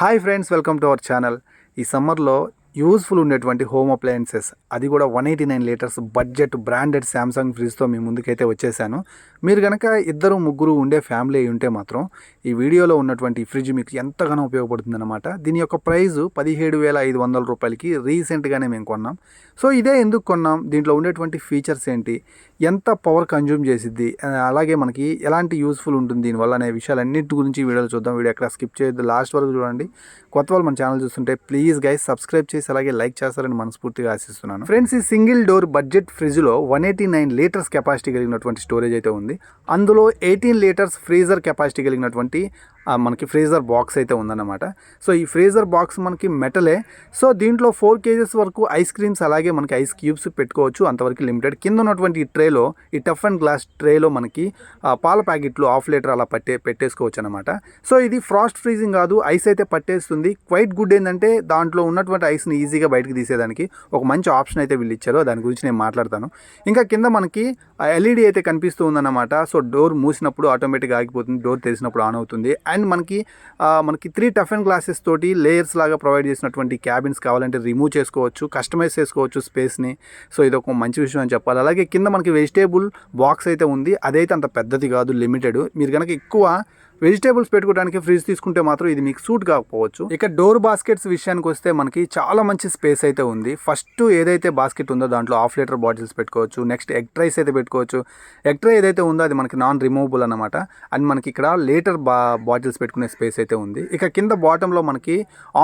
Hi friends welcome to our channel ఈ సమ్మర్లో useful ఉండేటువంటి హోమ్ అప్లయన్సెస్ అది కూడా one eighty nine litres budget branded Samsung ఫ్రిడ్జ్తో మీ ముందుకైతే వచ్చేసాను. మీరు కనుక ఇద్దరు ముగ్గురు ఉండే ఫ్యామిలీ అయి ఉంటే మాత్రం ఈ వీడియోలో ఉన్నటువంటి ఫ్రిడ్జ్ మీకు ఎంతగానో ఉపయోగపడుతుందన్నమాట. దీని యొక్క ప్రైస్ పదిహేడు వేల ఐదు వందల రూపాయలకి రీసెంట్గానే మేము కొన్నాం. సో ఇదే ఎందుకు కొన్నాం? దీంట్లో ఉండేటువంటి ఫీచర్స్ ఏంటి? ఎంత పవర్ కన్జ్యూమ్ చేసిద్ది? అలాగే మనకి ఎలాంటి యూస్ఫుల్ ఉంటుంది దీనివల్ల అనే విషయాలన్నింటి గురించి వీడియోలు చూద్దాం. వీడియో ఎక్కడ స్కిప్ చేయొద్దు. లాస్ట్ వరకు చూడండి. కొత్త వాళ్ళు మన ఛానల్ చూస్తుంటే ప్లీజ్ గైస్ సబ్స్క్రైబ్ చేసి అలాగే లైక్ చేస్తారని మనస్ఫూర్తిగా ఆశిస్తున్నాను. ఫ్రెండ్స్ ఈ సింగిల్ డోర్ బడ్జెట్ ఫ్రిడ్జ్లో one eighty nine litres capacity కలిగినటువంటి స్టోరేజ్ అయితే ఉంది. అందులో ఎయిటీన్ లీటర్స్ ఫ్రీజర్ కెపాసిటీ కలిగినటువంటి మనకి ఫ్రీజర్ బాక్స్ అయితే ఉందన్నమాట. సో ఈ ఫ్రీజర్ బాక్స్ మనకి మెటలే. సో దీంట్లో ఫోర్ కేజెస్ వరకు ఐస్ క్రీమ్స్ అలాగే మనకి ఐస్ క్యూబ్స్ పెట్టుకోవచ్చు. అంతవరకు లిమిటెడ్. కింద ఉన్నటువంటి ఈ ట్రేలో ఈ టఫ్ అండ్ గ్లాస్ ట్రేలో మనకి పాల ప్యాకెట్లు హాఫ్ లీటర్ అలా పట్టే పెట్టేసుకోవచ్చు అనమాట సో ఇది ఫ్రాస్ట్ ఫ్రీజింగ్ కాదు. ఐస్ అయితే పట్టేస్తుంది. క్వైట్ గుడ్ ఏంటంటే దాంట్లో ఉన్నటువంటి ఐస్ని ఈజీగా బయటకు తీసేదానికి ఒక మంచి ఆప్షన్ అయితే వీళ్ళు ఇచ్చారు దాని గురించి నేను మాట్లాడతాను. ఇంకా కింద మనకి ఎల్ఈడి అయితే కనిపిస్తూ ఉందన్నమాట. సో డోర్ మూసినప్పుడు ఆటోమేటిక్గా ఆగిపోతుంది. డోర్ తెరిచినప్పుడు ఆన్ అవుతుంది. అండ్ మనకి మనకి త్రీ టఫ్ అండ్ గ్లాసెస్ తోటి లేయర్స్ లాగా ప్రొవైడ్ చేసినటువంటి క్యాబిన్స్ కావాలంటే రిమూవ్ చేసుకోవచ్చు కస్టమైజ్ చేసుకోవచ్చు స్పేస్ని సో ఇది ఒక మంచి విషయం అని చెప్పాలి. అలాగే కింద మనకి వెజిటేబుల్ బాక్స్ అయితే ఉంది. అదైతే అంత పెద్దది కాదు లిమిటెడ్ మీరు కనుక ఎక్కువ వెజిటేబుల్స్ పెట్టుకోవడానికి ఫ్రిడ్జ్ తీసుకుంటే మాత్రం ఇది మీకు సూట్ కాకపోవచ్చు. ఇక డోర్ బాస్కెట్స్ విషయానికి వస్తే మనకి చాలా మంచి స్పేస్ అయితే ఉంది. ఫస్ట్ ఏదైతే బాస్కెట్ ఉందో దాంట్లో హాఫ్ లీటర్ బాటిల్స్ పెట్టుకోవచ్చు. నెక్స్ట్ ఎగ్ ట్రైస్ అయితే పెట్టుకోవచ్చు. ఎగ్ ట్రై ఏదైతే ఉందో అది మనకి నాన్ రిమూవబుల్ అనమాట అండ్ మనకి ఇక్కడ లీటర్ బా బాటిల్స్ పెట్టుకునే స్పేస్ అయితే ఉంది. ఇక కింద బాటంలో మనకి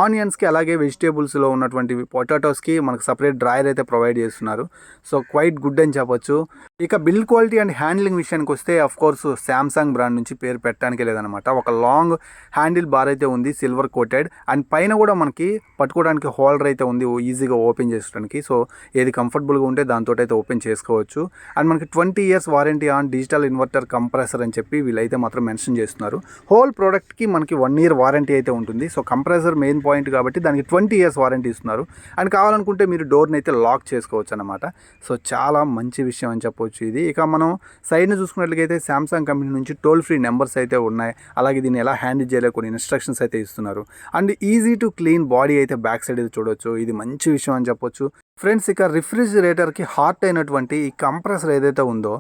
ఆనియన్స్కి అలాగే వెజిటేబుల్స్లో ఉన్నటువంటి పొటాటోస్కి మనకి సపరేట్ డ్రాయర్ అయితే ప్రొవైడ్ చేస్తున్నారు. సో క్వైట్ గుడ్ అని చెప్పొచ్చు. ఇక బిల్డ్ క్వాలిటీ అండ్ హ్యాండ్లింగ్ విషయానికి వస్తే అఫ్ కోర్స్ శాంసంగ్ బ్రాండ్ నుంచి పేరు పెట్టడానికి అనమాట. ఒక లాంగ్ హ్యాండిల్ బార్ అయితే ఉంది సిల్వర్ కోటెడ్. అండ్ పైన కూడా మనకి పట్టుకోవడానికి హోల్డర్ అయితే ఉంది ఈజీగా ఓపెన్ చేసుకోవడానికి. సో ఏది కంఫర్టబుల్గా ఉంటే దాంతో అయితే ఓపెన్ చేసుకోవచ్చు. అండ్ మనకి twenty years warranty on digital inverter compressor అని చెప్పి వీళ్ళైతే మాత్రం మెన్షన్ చేస్తున్నారు. హోల్ ప్రోడక్ట్కి మనకి వన్ ఇయర్ వారంటీ అయితే ఉంటుంది. సో కంప్రెసర్ మెయిన్ పాయింట్ కాబట్టి దానికి ట్వంటీ ఇయర్స్ వారంటీ ఇస్తున్నారు. అండ్ కావాలనుకుంటే మీరు డోర్ని అయితే లాక్ చేసుకోవచ్చు అనమాట. సో చాలా మంచి విషయం అని చెప్పవచ్చు ఇది. ఇక మనం సైడ్ని చూసుకున్నట్లయితే శాంసంగ్ కంపెనీ నుంచి టోల్ ఫ్రీ నెంబర్స్ అయితే ఉన్నాయి. అలాగే దీన్ని ఎలా హ్యాండిల్ చేయాలో కొన్ని ఇన్స్ట్రక్షన్స్ అయితే ఇస్తున్నారు. And easy to clean body అయితే బ్యాక్ సైడ్ అయితే చూడొచ్చు. ఇది మంచి విషయం అని చెప్పొచ్చు. ఫ్రెండ్స్ ఇక రిఫ్రిజిరేటర్కి హార్ట్ అయినటువంటి ఈ కంప్రెసర్ ఏదైతే ఉందో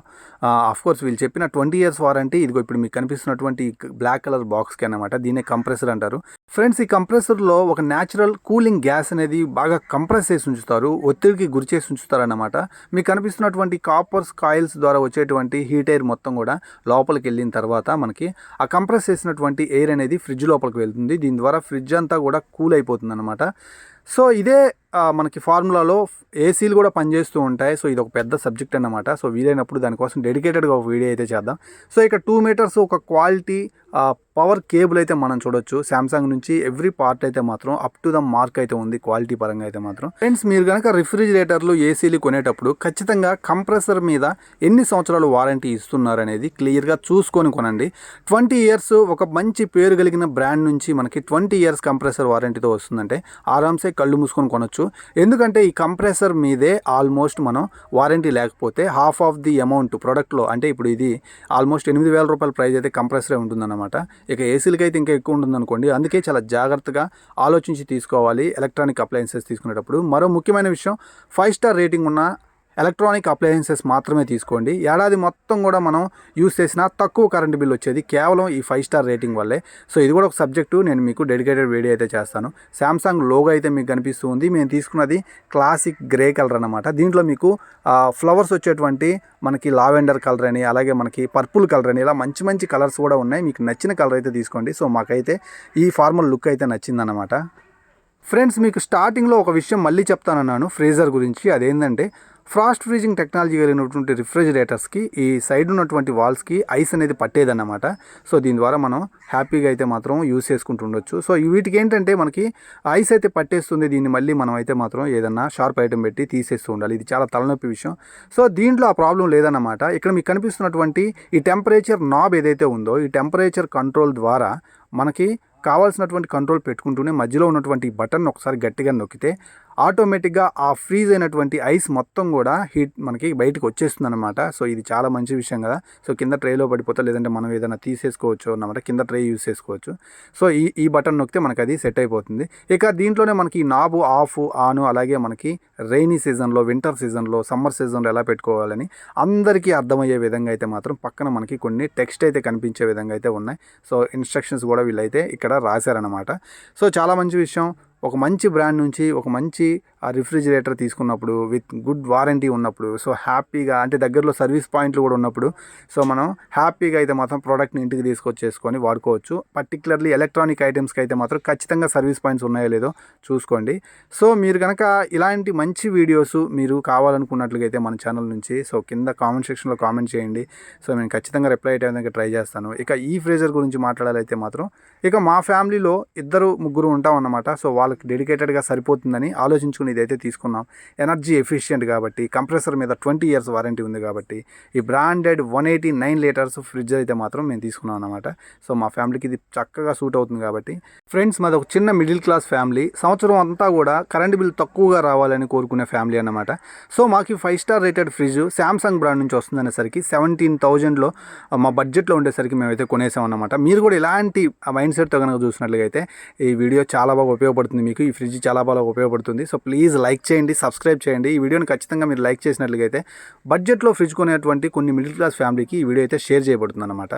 ఆఫ్కోర్స్ వీళ్ళు చెప్పిన ట్వంటీ ఇయర్స్ వారంటీ ఇదిగో ఇప్పుడు మీకు కనిపిస్తున్నటువంటి బ్లాక్ కలర్ బాక్స్కి అనమాట దీన్నే కంప్రెసర్ అంటారు. ఫ్రెండ్స్ ఈ కంప్రెసర్లో ఒక న్యాచురల్ కూలింగ్ గ్యాస్ అనేది బాగా కంప్రెస్ చేసి ఉంచుతారు ఒత్తిడికి గురి చేసి ఉంచుతారు అన్నమాట. మీకు కనిపిస్తున్నటువంటి కాపర్స్ కాయిల్స్ ద్వారా వచ్చేటువంటి హీట్ ఎయిర్ మొత్తం కూడా లోపలికి వెళ్ళిన తర్వాత మనకి ఆ కంప్రెస్ చేసినటువంటి ఎయిర్ అనేది ఫ్రిడ్జ్ లోపలికి వెళ్తుంది. దీని ద్వారా ఫ్రిడ్జ్ అంతా కూడా కూల్ అయిపోతుంది అనమాట సో ఇదే మనకి ఫార్ములాలో ఏసీలు కూడా పనిచేస్తూ ఉంటాయి. సో ఇది ఒక పెద్ద సబ్జెక్ట్ అన్నమాట. సో వీలైనప్పుడు దానికోసం డెడికేటెడ్గా ఒక వీడియో అయితే చేద్దాం. సో ఇక టూ మీటర్స్ ఒక క్వాలిటీ పవర్ కేబుల్ అయితే మనం చూడొచ్చు. శాంసంగ్ నుంచి ఎవ్రీ పార్ట్ అయితే మాత్రం అప్ టు ద మార్క్ అయితే ఉంది. క్వాలిటీ పరంగా అయితే మాత్రం. ఫ్రెండ్స్ మీరు కనుక రిఫ్రిజిరేటర్లు ఏసీలు కొనేటప్పుడు ఖచ్చితంగా కంప్రెసర్ మీద ఎన్ని సంవత్సరాలు వారంటీ ఇస్తున్నారు అనేది క్లియర్గా చూసుకొని కొనండి. ట్వంటీ ఇయర్స్ ఒక మంచి పేరు కలిగిన బ్రాండ్ నుంచి మనకి ట్వంటీ ఇయర్స్ కంప్రెసర్ వారంటీతో వస్తుందంటే ఆరామ్సే కళ్ళు మూసుకొని కొనొచ్చు. ఎందుకంటే ఈ కంప్రెసర్ మీదే ఆల్మోస్ట్ మనం వారంటీ లేకపోతే హాఫ్ ఆఫ్ ది అమౌంట్ ప్రోడక్ట్లో అంటే ఇప్పుడు ఇది ఆల్మోస్ట్ ఎనిమిది వేల రూపాయల ప్రైస్ అయితే కంప్రెసరే ఉంటుందన్నమాట. ఇక ఏసీలకి అయితే ఇంకా ఎక్కువ ఉంటుందనుకోండి. అందుకే చాలా జాగ్రత్తగా ఆలోచించి తీసుకోవాలి. ఎలక్ట్రానిక్ అప్లయన్సెస్ తీసుకునేటప్పుడు. మరో ముఖ్యమైన విషయం ఫైవ్ స్టార్ రేటింగ్ ఉన్న ఎలక్ట్రానిక్ అప్లయన్సెస్ మాత్రమే తీసుకోండి. ఏడాది మొత్తం కూడా మనం యూస్ చేసిన తక్కువ కరెంట్ బిల్ వచ్చేది కేవలం ఈ ఫైవ్ స్టార్ రేటింగ్ వల్లే. సో ఇది కూడా ఒక సబ్జెక్టు. నేను మీకు డెడికేటెడ్ వీడియో అయితే చేస్తాను. శాంసంగ్ లోగో అయితే మీకు కనిపిస్తూ ఉంది. మేము తీసుకున్నది క్లాసిక్ గ్రే కలర్ అనమాట దీంట్లో మీకు ఫ్లవర్స్ వచ్చేటువంటి మనకి లావెండర్ కలర్ అని అలాగే మనకి పర్పుల్ కలర్ అని ఇలా మంచి మంచి కలర్స్ కూడా ఉన్నాయి. మీకు నచ్చిన కలర్ అయితే తీసుకోండి. సో మాకైతే ఈ ఫార్మల్ లుక్ అయితే నచ్చిందన్నమాట. ఫ్రెండ్స్ మీకు స్టార్టింగ్లో ఒక విషయం మళ్ళీ చెప్తానన్నాను. ఫ్రీజర్ గురించి. అదేంటంటే ఫ్రాస్ట్ ఫ్రీజింగ్ టెక్నాలజీ కలిగినటువంటి రిఫ్రిజిరేటర్స్కి ఈ సైడ్ ఉన్నటువంటి వాల్స్కి ఐస్ అనేది పట్టేదన్నమాట. సో దీని ద్వారా మనం హ్యాపీగా అయితే మాత్రం యూస్ చేసుకుంటూ ఉండొచ్చు. సో వీటికి ఏంటంటే మనకి ఐస్ అయితే పట్టేస్తుంది దీన్ని మళ్ళీ మనం అయితే మాత్రం ఏదన్నా షార్ప్ ఐటమ్ పెట్టి తీసేస్తూ ఉండాలి. ఇది చాలా తలనొప్పి విషయం. సో దీంట్లో ఆ ప్రాబ్లం లేదన్నమాట. ఇక్కడ మీకు కనిపిస్తున్నటువంటి ఈ టెంపరేచర్ నాబ్ ఏదైతే ఉందో ఈ టెంపరేచర్ కంట్రోల్ ద్వారా మనకి కావాల్సినటువంటి కంట్రోల్ పెట్టుకుంటూనే మధ్యలో ఉన్నటువంటి బటన్ ఒకసారి గట్టిగా నొక్కితే ఆటోమేటిక్గా ఆ ఫ్రీజ్ అయినటువంటి ఐస్ మొత్తం కూడా హీట్ మనకి బయటకు వచ్చేస్తుంది అనమాట సో ఇది చాలా మంచి విషయం కదా. సో కింద ట్రేలో పడిపోతే లేదంటే మనం ఏదైనా తీసేసుకోవచ్చు అన్నమాట. కింద ట్రే యూస్ చేసుకోవచ్చు. సో ఈ ఈ బటన్ నొక్కితే మనకి అది సెట్ అయిపోతుంది. ఇక దీంట్లోనే మనకి నాబు ఆఫ్ ఆన్ అలాగే మనకి రైనీ సీజన్లో వింటర్ సీజన్లో సమ్మర్ సీజన్లో ఎలా పెట్టుకోవాలని అందరికీ అర్థమయ్యే విధంగా అయితే మాత్రం పక్కన మనకి కొన్ని టెక్స్ట్ అయితే కనిపించే విధంగా అయితే ఉన్నాయి. సో ఇన్స్ట్రక్షన్స్ కూడా వీళ్ళైతే ఇక్కడ రాశారనమాట సో చాలా మంచి విషయం. ఒక మంచి బ్రాండ్ నుంచి ఒక మంచి ఆ రిఫ్రిజిరేటర్ తీసుకున్నప్పుడు విత్ గుడ్ వారంటీ ఉన్నప్పుడు సో హ్యాపీగా అంటే దగ్గరలో సర్వీస్ పాయింట్లు కూడా ఉన్నప్పుడు సో మనం హ్యాపీగా అయితే మాత్రం ప్రోడక్ట్ని ఇంటికి తీసుకొచ్చేసుకొని వాడుకోవచ్చు. పర్టికులర్లీ ఎలక్ట్రానిక్ ఐటమ్స్కి అయితే మాత్రం ఖచ్చితంగా సర్వీస్ పాయింట్స్ ఉన్నాయో లేదో చూసుకోండి. సో మీరు కనుక ఇలాంటి మంచి వీడియోస్ మీరు కావాలనుకున్నట్లుగా అయితే మన ఛానల్ నుంచి సో కింద కామెంట్ సెక్షన్లో కామెంట్ చేయండి. సో నేను ఖచ్చితంగా రిప్లై అయ్యేందుకు ట్రై చేస్తాను. ఇక ఈ ఫ్రీజర్ గురించి మాట్లాడాలైతే మాత్రం ఇక మా ఫ్యామిలీలో ఇద్దరు ముగ్గురు ఉంటాం అన్నమాట సో వాళ్ళకి డెడికేటెడ్గా సరిపోతుందని ఆలోచించుకుని ఇదైతే తీసుకున్నాం. ఎనర్జీ ఎఫిషియెంట్ కాబట్టి కంప్రెసర్ మీద ట్వంటీ ఇయర్స్ వారంటీ ఉంది కాబట్టి ఈ branded one eighty nine litres fridge అయితే మాత్రం మేము తీసుకున్నాం అనమాట సో మా ఫ్యామిలీకి ఇది చక్కగా సూట్ అవుతుంది కాబట్టి ఫ్రెండ్స్ మాది ఒక చిన్న మిడిల్ క్లాస్ ఫ్యామిలీ. సంవత్సరం అంతా కూడా కరెంట్ బిల్ తక్కువగా రావాలని కోరుకునే ఫ్యామిలీ అన్నమాట. సో మాకు five star rated fridge Samsung brand నుంచి వస్తుందనేసరికి సెవెంటీన్ థౌజండ్లో మా బడ్జెట్లో ఉండేసరికి మేమైతే కొనేసాం అనమాట మీరు కూడా ఇలాంటి మైండ్ సెట్తో కనుక చూసినట్లయితే ఈ వీడియో చాలా బాగా ఉపయోగపడుతుంది మీకు. ఈ ఫ్రిడ్జ్ చాలా బాగా ఉపయోగపడుతుంది. సో ప్లీజ్ లైక్ చేయండి సబ్స్క్రైబ్ చేయండి. ఈ వీడియోని ఖచ్చితంగా మీరు లైక్ చేసినట్లయితే బడ్జెట్లో ఫ్రిడ్జ్ కొనేటువంటి కొన్ని మిడిల్ క్లాస్ ఫ్యామిలీకి ఈ వీడియో అయితే షేర్ చేయబడుతుంది అన్నమాట